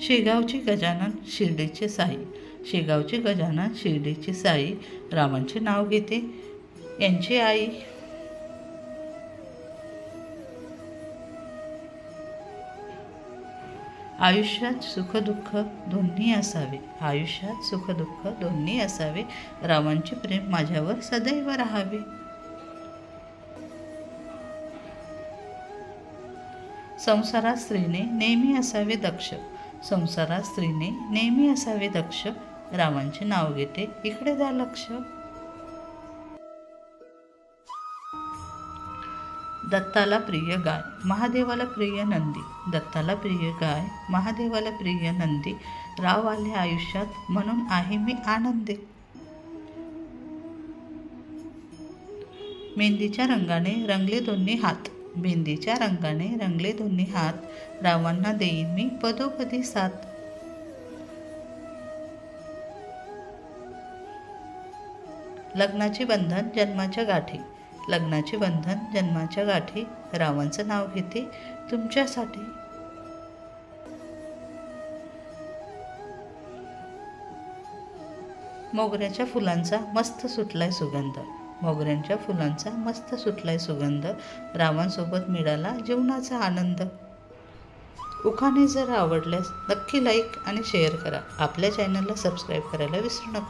शेगावचे गजानन शिर्डीचे साई. शेगावचे गजानन शिर्डीचे साई रामांचे नाव घेते. यांची आई. आयुष्यात सुखदुःख दोन्ही असावे. आयुष्यात सुखदुःख दोन्ही असावे. रामांचे प्रेम माझ्यावर सदैव राहावे. संसारात स्त्रीने नेहमी असावे दक्ष. संसारात स्त्रीने नेहमी असावे दक्ष. रामांचे नाव घेते इकडे द्या लक्ष. दत्ताला प्रिय गाय महादेवाला प्रिय नंदी. दत्ताला प्रिय गाय महादेवाला प्रिय नंदी. राव आले आयुष्यात म्हणून आहे मी आनंदी. मेहंदीच्या रंगाने रंगले दोन्ही हात. भेंदीच्या रंगाने रंगले दोन्ही हात रावांना देईन मी पदोपदी साथ. लग्नाचे बंधन जन्माच्या गाठी. लग्नाचे बंधन जन्माच्या गाठी. रावांचं नाव घेते तुमच्यासाठी. मोगऱ्याच्या फुलांचा मस्त सुटलाय सुगंध. मोगऱ्यांच्या फुलांचा मस्त सुटलाय सुगंध. रावांसोबत मिळाला जीवनाचा आनंद. उखाणे जर आवडल्यास नक्की लाईक आणि शेअर करा. आपल्या चॅनलला सबस्क्राईब करायला विसरू नका.